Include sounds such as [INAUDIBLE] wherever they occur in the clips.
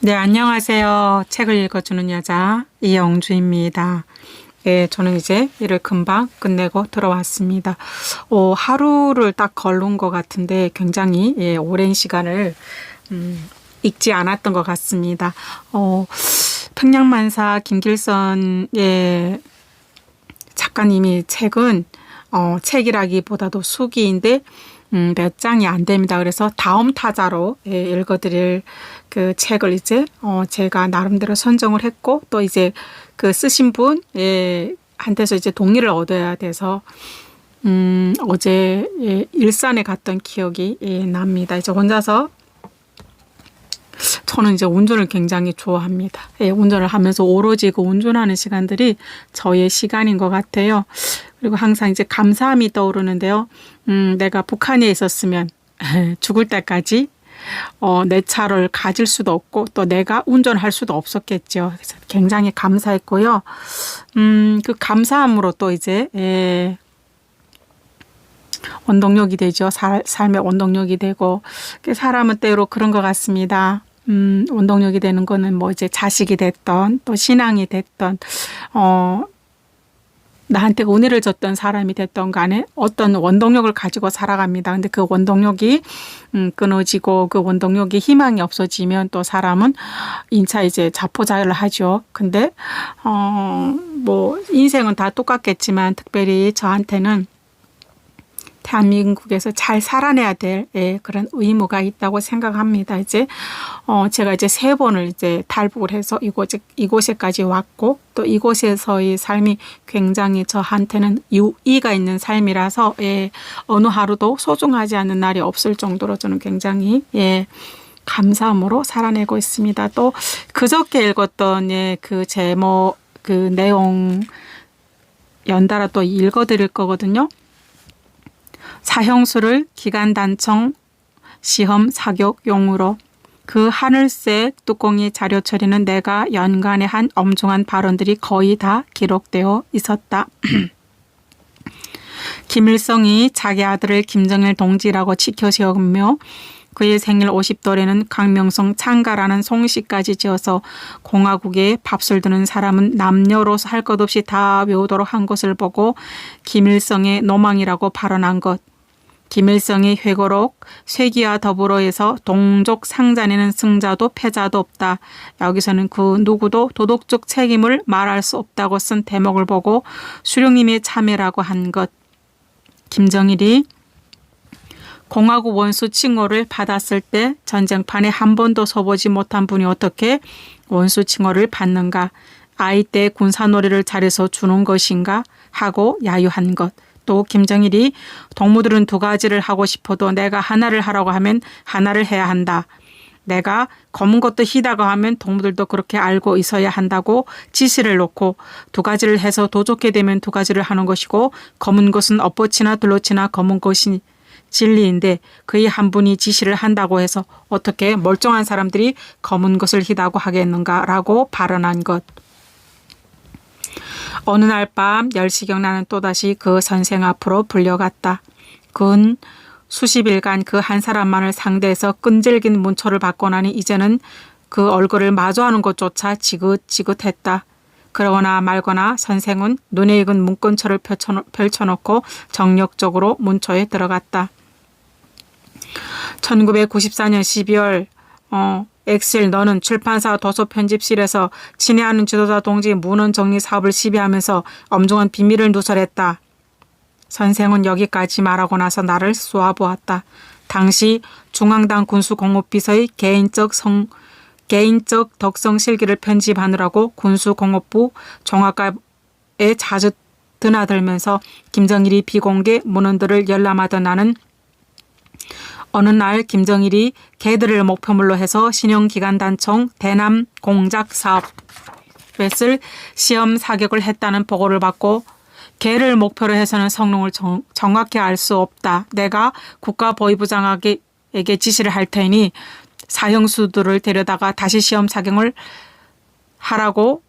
네, 안녕하세요. 책을 읽어주는 여자 이영주입니다. 예, 저는 이제 일을 금방 끝내고 들어왔습니다. 어, 하루를 딱 걸른 것 같은데 굉장히 예, 오랜 시간을 음, 읽지 않았던 것 같습니다. 어, 평양만사 김길선의 작가님이 책은 어, 책이라기보다도 수기인데 음, 몇 장이 안 됩니다. 그래서 다음 타자로 예, 읽어드릴 그 책을 이제 어, 제가 나름대로 선정을 했고 또 이제 그 쓰신 분 예, 한테서 이제 동의를 얻어야 돼서 음, 어제 예, 일산에 갔던 기억이 예, 납니다. 이제 혼자서 저는 이제 운전을 굉장히 좋아합니다. 예, 운전을 하면서 오로지 그 운전하는 시간들이 저의 시간인 것 같아요. 그리고 항상 이제 감사함이 떠오르는데요. 음, 내가 북한에 있었으면 [LAUGHS] 죽을 때까지 어, 내 차를 가질 수도 없고 또 내가 운전할 수도 없었겠죠. 그래서 굉장히 감사했고요. 음, 그 감사함으로 또 이제 예, 원동력이 되죠. 살, 삶의 원동력이 되고 사람은 때로 그런 것 같습니다. 음, 원동력이 되는 거는 뭐 이제 자식이 됐던 또 신앙이 됐던 어 나한테 은혜를 줬던 사람이 됐던 간에 어떤 원동력을 가지고 살아갑니다. 근데 그 원동력이 음, 끊어지고 그 원동력이 희망이 없어지면 또 사람은 인차 이제 자포자기를 하죠. 근데 어 뭐 인생은 다 똑같겠지만 특별히 저한테는 대한민국에서 잘 살아내야 될 예, 그런 의무가 있다고 생각합니다. 이제 어 제가 이제 세 번을 이제 탈북을 해서 이곳에 이곳에까지 왔고 또 이곳에서의 삶이 굉장히 저한테는 유의가 있는 삶이라서 예, 어느 하루도 소중하지 않은 날이 없을 정도로 저는 굉장히 예. 감사함으로 살아내고 있습니다. 또 그저께 읽었던 예, 그 제목 그 내용 연달아 또 읽어드릴 거거든요. 사형수를 기간단청 시험 사격용으로 그 하늘색 뚜껑이 자료 처리는 내가 연간에 한 엄중한 발언들이 거의 다 기록되어 있었다. [CLEARS THROAT] 김일성이 자기 아들을 김정일 동지라고 지켜 세우며 그의 생일 50돌에는 강명성 창가라는 송씨까지 지어서 공화국에 밥술 드는 사람은 남녀로서 할 것 없이 다 외우도록 한 것을 보고 김일성의 노망이라고 발언한 것. 김일성이 회고록 쇠기와 더불어에서 동족 상잔에는 승자도 패자도 없다. 여기서는 그 누구도 도덕적 책임을 말할 수 없다고 쓴 대목을 보고 수령님의 참여라고 한 것. 김정일이 공화국 원수 칭호를 받았을 때 전쟁판에 한 번도 서보지 못한 분이 어떻게 원수 칭호를 받는가. 아이 때 군사놀이를 잘해서 주는 것인가 하고 야유한 것. 또 김정일이 동무들은 두 가지를 하고 싶어도 내가 하나를 하라고 하면 하나를 해야 한다. 내가 검은 것도 희다고 하면 동무들도 그렇게 알고 있어야 한다고 지시를 놓고 두 가지를 해서 도 좋게 되면 두 가지를 하는 것이고 검은 것은 엇붙이나 둘러치나 검은 것이 진리인데 그의 한 분이 지시를 한다고 해서 어떻게 멀쩡한 사람들이 검은 것을 희다고 하겠는가라고 발언한 것. 어느 날 밤 10시경 나는 또다시 그 선생 앞으로 불려갔다. 근 수십 일간 그 한 사람만을 상대해서 끈질긴 문초를 받고 나니 이제는 그 얼굴을 마주하는 것조차 지긋지긋했다. 그러거나 말거나 선생은 눈에 익은 문건처를 펼쳐놓고 정력적으로 문초에 들어갔다. 1994년 12월 어, 엑셀 너는 출판사 도서 편집실에서 친애하는 지도자 동지 문헌 정리 사업을 시비하면서 엄중한 비밀을 누설했다. 선생은 여기까지 말하고 나서 나를 쏘아보았다. 당시 중앙당 군수공업비서의 개인적 성 개인적 덕성 실기를 편집하느라고 군수공업부 종합과에 자주 드나들면서 김정일이 비공개 문헌들을 열람하던 나는 어느 날 김정일이 개들을 목표물로 해서 신용기관 단총 대남 공작 사업을 시험 사격을 했다는 보고를 받고 개를 목표로 해서는 성능을 정, 정확히 알 수 없다. 내가 국가 보위부장에게 지시를 할 테니 사형수들을 데려다가 다시 시험 사격을 하라고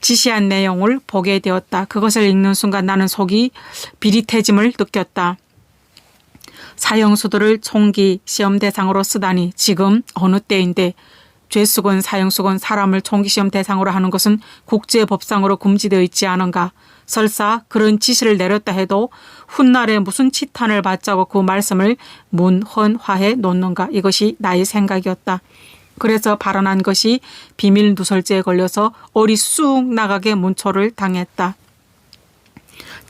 지시한 내용을 보게 되었다. 그것을 읽는 순간 나는 속이 비릿해짐을 느꼈다. 사형수들을 총기 시험 대상으로 쓰다니 지금 어느 때인데 죄수건 사형수건 사람을 총기시험 대상으로 하는 것은 국제법상으로 금지되어 있지 않은가. 설사 그런 지시를 내렸다 해도 훗날에 무슨 치탄을 받자고 그 말씀을 문헌화해 놓는가. 이것이 나의 생각이었다. 그래서 발언한 것이 비밀 누설죄에 걸려서 얼이 쑥 나가게 문초를 당했다.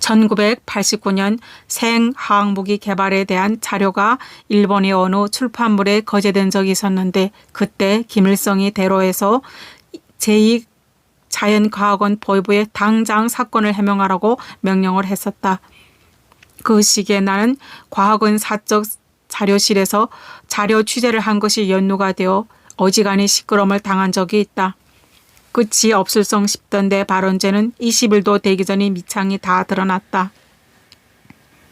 1989년 생화학무기 개발에 대한 자료가 일본의 어느 출판물에 거제된 적이 있었는데 그때 김일성이 대로해서 제2 자연과학원 보이부에 당장 사건을 해명하라고 명령을 했었다. 그 시기에 나는 과학원 사적 자료실에서 자료 취재를 한 것이 연루가 되어 어지간히 시끄러움을 당한 적이 있다. 끝이 없을성 싶던 내 발언제는 20일도 되기 전에 미창이 다 드러났다.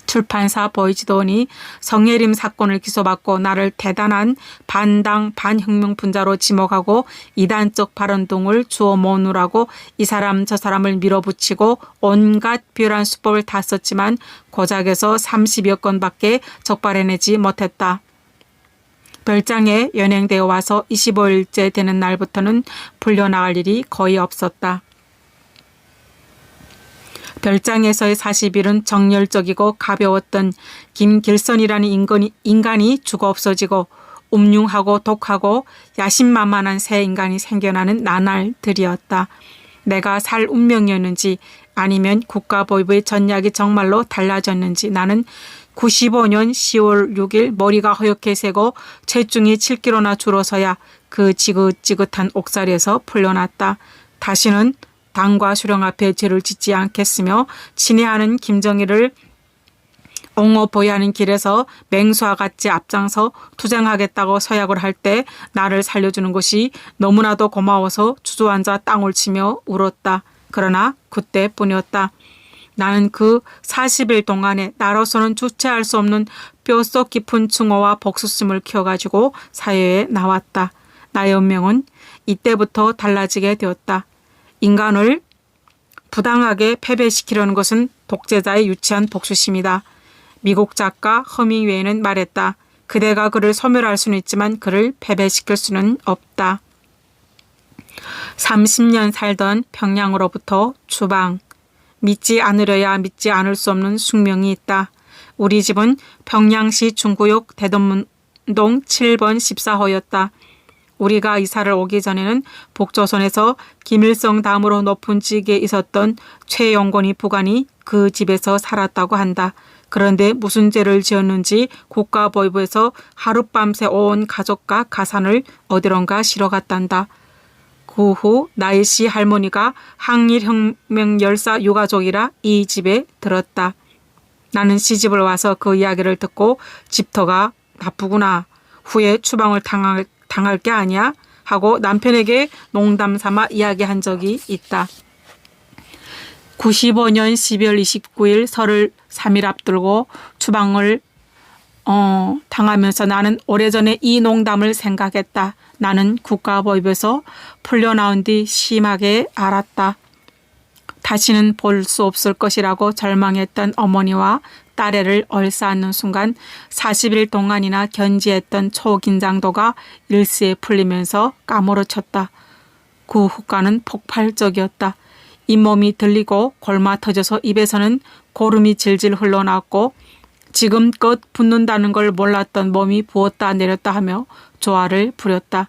출판사 보이지도니 성예림 사건을 기소받고 나를 대단한 반당 반혁명 분자로 지목하고 이단적 발언 등을 주어 모으라고 이 사람 저 사람을 밀어붙이고 온갖 비열한 수법을 다 썼지만 고작에서 30여 건밖에 적발해내지 못했다. 별장에 연행되어 와서 25일째 되는 날부터는 풀려나갈 일이 거의 없었다. 별장에서의 40일은 정열적이고 가벼웠던 김길선이라는 인간이, 인간이 죽어 없어지고 음흉하고 독하고 야심만만한 새 인간이 생겨나는 나날들이었다. 내가 살 운명이었는지 아니면 국가보위부의 전략이 정말로 달라졌는지 나는 95년 10월 6일 머리가 허옇게 새고 체중이 7kg나 줄어서야 그 지긋지긋한 옥살이에서 풀려났다. 다시는 당과 수령 앞에 죄를 짓지 않겠으며 친애하는 김정일을 옹호 보이하는 길에서 맹수와 같이 앞장서 투쟁하겠다고 서약을 할 때 나를 살려주는 것이 너무나도 고마워서 주저앉아 땅을 치며 울었다. 그러나 그때뿐이었다. 나는 그 40일 동안에 나로서는 주체할 수 없는 뼛속 깊은 증오와 복수심을 키워가지고 사회에 나왔다. 나의 운명은 이때부터 달라지게 되었다. 인간을 부당하게 패배시키려는 것은 독재자의 유치한 복수심이다. 미국 작가 허밍웨이는 말했다. 그대가 그를 소멸할 수는 있지만 그를 패배시킬 수는 없다. 30년 살던 평양으로부터 주방, 믿지 않으려야 믿지 않을 수 없는 숙명이 있다. 우리 집은 평양시 중구역 대동동 7번 14호였다. 우리가 이사를 오기 전에는 북조선에서 김일성 다음으로 높은 직에 있었던 최영곤이 부관이 그 집에서 살았다고 한다. 그런데 무슨 죄를 지었는지 국가보위부에서 하룻밤새 온 가족과 가산을 어디론가 실어 갔단다. 그후 나의 시 할머니가 항일혁명 열사 유가족이라 이 집에 들었다. 나는 시집을 와서 그 이야기를 듣고 집터가 나쁘구나. 후에 추방을 당할, 당할 게 아니야? 하고 남편에게 농담 삼아 이야기한 적이 있다. 95년 12월 29일 설을 3일 앞두고 추방을 어, 당하면서 나는 오래전에 이 농담을 생각했다. 나는 국가보입에서 풀려나온 뒤 심하게 알았다. 다시는 볼 수 없을 것이라고 절망했던 어머니와 딸애를 얼싸안는 순간 40일 동안이나 견지했던 초긴장도가 일시에 풀리면서 까무러쳤다. 그 후과는 폭발적이었다. 잇몸이 들리고 골마 터져서 입에서는 고름이 질질 흘러나왔고 지금껏 붓는다는 걸 몰랐던 몸이 부었다 내렸다 하며 조화를 부렸다.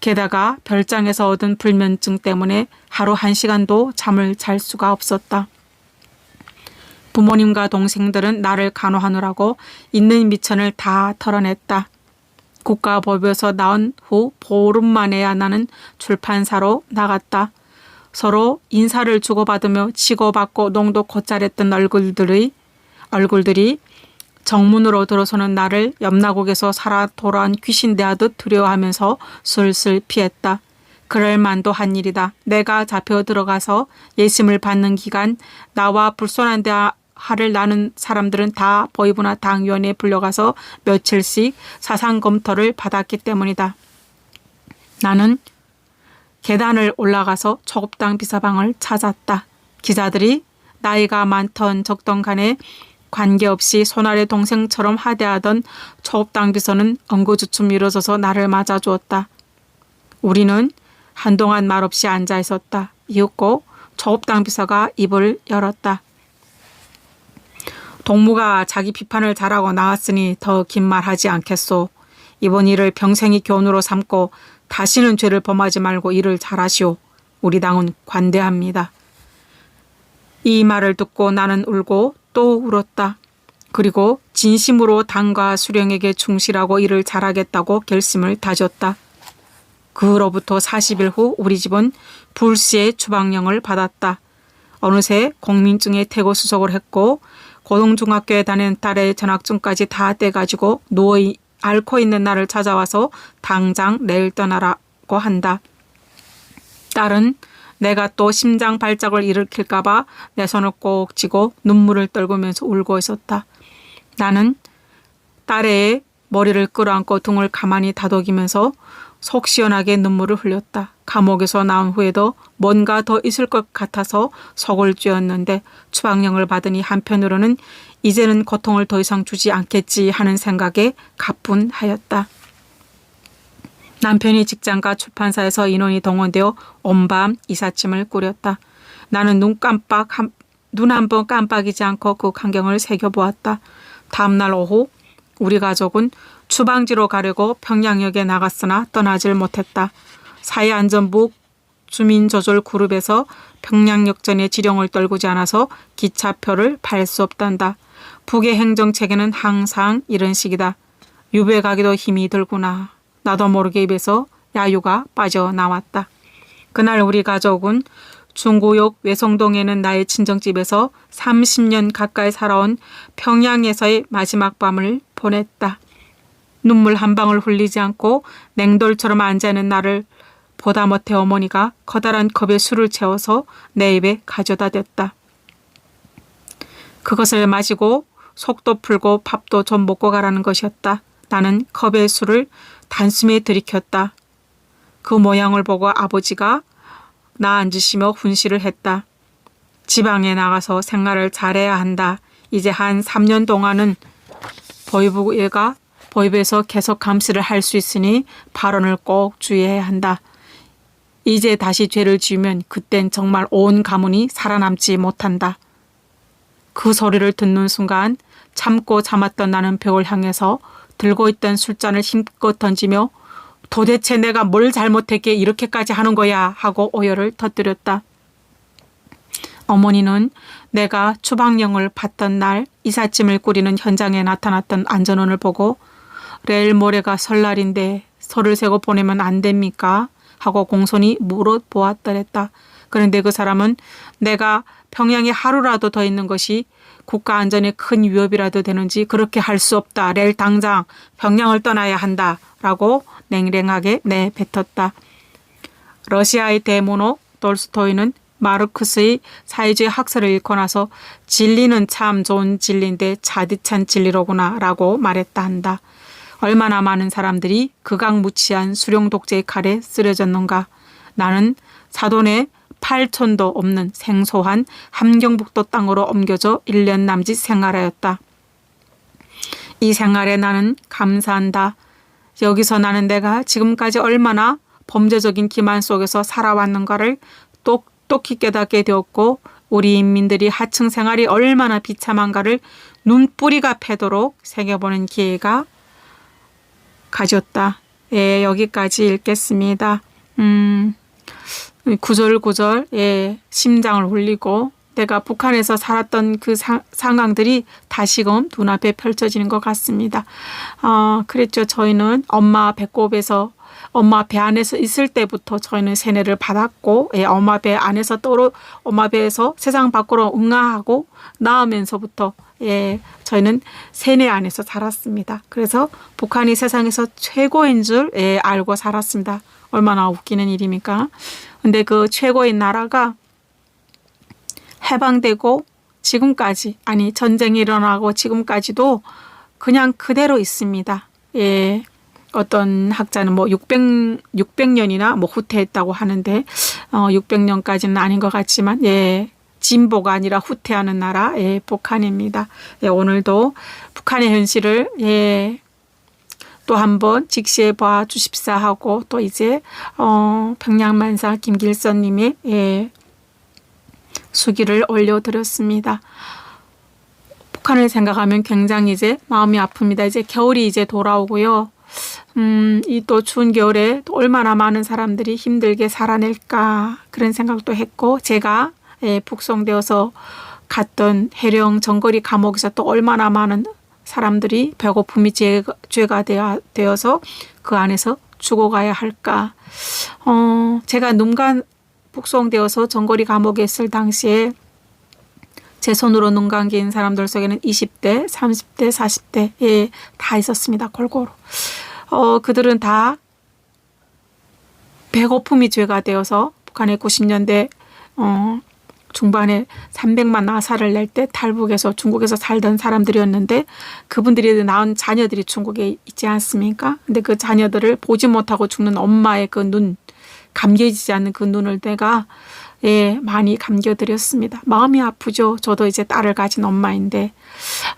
게다가 별장에서 얻은 불면증 때문에 하루 한 시간도 잠을 잘 수가 없었다. 부모님과 동생들은 나를 간호하느라고 있는 미천을 다 털어냈다. 국가법에서 나온 후 보름 만에야 나는 출판사로 나갔다. 서로 인사를 주고받으며 치고받고 농도 곧잘했던 얼굴들의 얼굴들이 정문으로 들어서는 나를 옆나곡에서 살아 돌아온 귀신 대하듯 두려워하면서 슬슬 피했다. 그럴 만도 한 일이다. 내가 잡혀 들어가서 예심을 받는 기간 나와 불손한 대화를 나눈 사람들은 다 보이부나 당위원회에 불려가서 며칠씩 사상 검토를 받았기 때문이다. 나는 계단을 올라가서 초급당 비서방을 찾았다. 기자들이 나이가 많던 적던 간에 관계없이 손아래 동생처럼 하대하던 초업당 비서는 엉거주춤 일어서서 나를 맞아주었다. 우리는 한동안 말없이 앉아 있었다. 이윽고 조업당 비서가 입을 열었다. 동무가 자기 비판을 잘하고 나왔으니 더 긴 말 하지 않겠소. 이번 일을 평생의 교훈으로 삼고 다시는 죄를 범하지 말고 일을 잘하시오. 우리 당은 관대합니다. 이 말을 듣고 나는 울고 또 울었다. 그리고 진심으로 당과 수령에게 충실하고 일을 잘하겠다고 결심을 다졌다. 그로부터 40일 후 우리 집은 불시의 추방령을 받았다. 어느새 공민증에 퇴고 수속을 했고 고등중학교에 다니는 딸의 전학증까지 다 떼가지고 누워 이- 앓고 있는 나를 찾아와서 당장 내일 떠나라고 한다. 딸은 내가 또 심장 발작을 일으킬까봐 내 손을 꼭 쥐고 눈물을 떨구면서 울고 있었다. 나는 딸의 머리를 끌어안고 등을 가만히 다독이면서 속 시원하게 눈물을 흘렸다. 감옥에서 나온 후에도 뭔가 더 있을 것 같아서 속을 쥐었는데 추방령을 받으니 한편으로는 이제는 고통을 더 이상 주지 않겠지 하는 생각에 가뿐하였다. 남편이 직장과 출판사에서 인원이 동원되어 온밤 이삿짐을 꾸렸다. 나는 눈 깜빡 눈 한 번 깜빡이지 않고 그 광경을 새겨보았다. 다음날 오후 우리 가족은 추방지로 가려고 평양역에 나갔으나 떠나질 못했다. 사회안전부 주민조절 그룹에서 평양역전에 지령을 떨구지 않아서 기차표를 팔 수 없단다. 북의 행정체계는 항상 이런 식이다. 유배 가기도 힘이 들구나. 나도 모르게 입에서 야유가 빠져나왔다. 그날 우리 가족은 중구역 외성동에는 나의 친정집에서 30년 가까이 살아온 평양에서의 마지막 밤을 보냈다. 눈물 한 방울 흘리지 않고 냉돌처럼 앉아있는 나를 보다 못해 어머니가 커다란 컵에 술을 채워서 내 입에 가져다 댔다. 그것을 마시고 속도 풀고 밥도 좀 먹고 가라는 것이었다. 나는 컵에 술을 단숨에 들이켰다. 그 모양을 보고 아버지가 나 앉으시며 훈시를 했다. 지방에 나가서 생활을 잘해야 한다. 이제 한 3년 동안은 보이부가 보이부에서 계속 감시를 할 수 있으니 발언을 꼭 주의해야 한다. 이제 다시 죄를 지으면 그땐 정말 온 가문이 살아남지 못한다. 그 소리를 듣는 순간 참고 참았던 나는 벽을 향해서 들고 있던 술잔을 힘껏 던지며 도대체 내가 뭘 잘못했기에 이렇게까지 하는 거야 하고 오열을 터뜨렸다. 어머니는 내가 추방령을 받던 날 이삿짐을 꾸리는 현장에 나타났던 안전원을 보고 레일 모레가 설날인데 설을 세고 보내면 안 됩니까? 하고 공손히 물어보았더랬다. 그런데 그 사람은 내가 평양에 하루라도 더 있는 것이 국가 안전에 큰 위협이라도 되는지 그렇게 할 수 없다. 내일 당장 평양을 떠나야 한다. 라고 냉랭하게 내뱉었다. 러시아의 대문호 돌스토이는 마르크스의 사회주의 학설을 읽고 나서 진리는 참 좋은 진리인데 자디찬 진리로구나 라고 말했다 한다. 얼마나 많은 사람들이 극악무치한 수령 독재의 칼에 쓰러졌는가. 나는 사돈의 8촌도 없는 생소한 함경북도 땅으로 옮겨져 1년 남짓 생활하였다. 이 생활에 나는 감사한다. 여기서 나는 내가 지금까지 얼마나 범죄적인 기만 속에서 살아왔는가를 똑똑히 깨닫게 되었고 우리 인민들이 하층 생활이 얼마나 비참한가를 눈뿌리가 패도록 새겨보는 기회가 가졌다. 예, 여기까지 읽겠습니다. 음, 구절구절, 예, 심장을 울리고 내가 북한에서 살았던 그 사, 상황들이 다시금 눈앞에 펼쳐지는 것 같습니다. 어, 그랬죠. 저희는 엄마 배꼽에서 엄마 배 안에서 있을 때부터 저희는 세뇌를 받았고, 예, 엄마 배 안에서 떨어, 엄마 배에서 세상 밖으로 응아하고 나오면서부터 예, 저희는 세뇌 안에서 살았습니다. 그래서 북한이 세상에서 최고인 줄 예, 알고 살았습니다. 얼마나 웃기는 일입니까? 근데 그 최고인 나라가 해방되고 지금까지 아니 전쟁이 일어나고 지금까지도 그냥 그대로 있습니다. 예. 어떤 학자는 뭐 600, 600년이나 뭐 후퇴했다고 하는데, 어, 600년까지는 아닌 것 같지만, 예. 진보가 아니라 후퇴하는 나라, 예, 북한입니다. 예, 오늘도 북한의 현실을, 예, 또 한번 직시해 봐 주십사 하고 또 이제 어 평양만사 김길선님이 예, 수기를 올려드렸습니다. 북한을 생각하면 굉장히 이제 마음이 아픕니다. 이제 겨울이 이제 돌아오고요. 음, 이 또 추운 겨울에 또 얼마나 많은 사람들이 힘들게 살아낼까 그런 생각도 했고 제가 예, 북송되어서 갔던 해령 정거리 감옥에서 또 얼마나 많은 사람들이 배고픔이 죄가, 죄가 되어, 되어서 그 안에서 죽어가야 할까. 어, 제가 눈간 북송되어서 정거리 감옥에 있을 당시에 제 손으로 눈 감긴 사람들 속에는 20대, 30대, 40대, 예, 다 있었습니다. 골고루. 어, 그들은 다 배고픔이 죄가 되어서 북한의 90년대, 어, 중반에 300만 아사를 낼 때 탈북에서 중국에서 살던 사람들이었는데 그분들이 낳은 자녀들이 중국에 있지 않습니까? 근데 그 자녀들을 보지 못하고 죽는 엄마의 그 눈, 감겨지지 않는 그 눈을 내가 예, 많이 감겨드렸습니다. 마음이 아프죠. 저도 이제 딸을 가진 엄마인데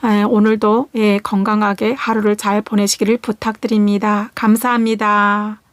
예, 오늘도 예, 건강하게 하루를 잘 보내시기를 부탁드립니다. 감사합니다.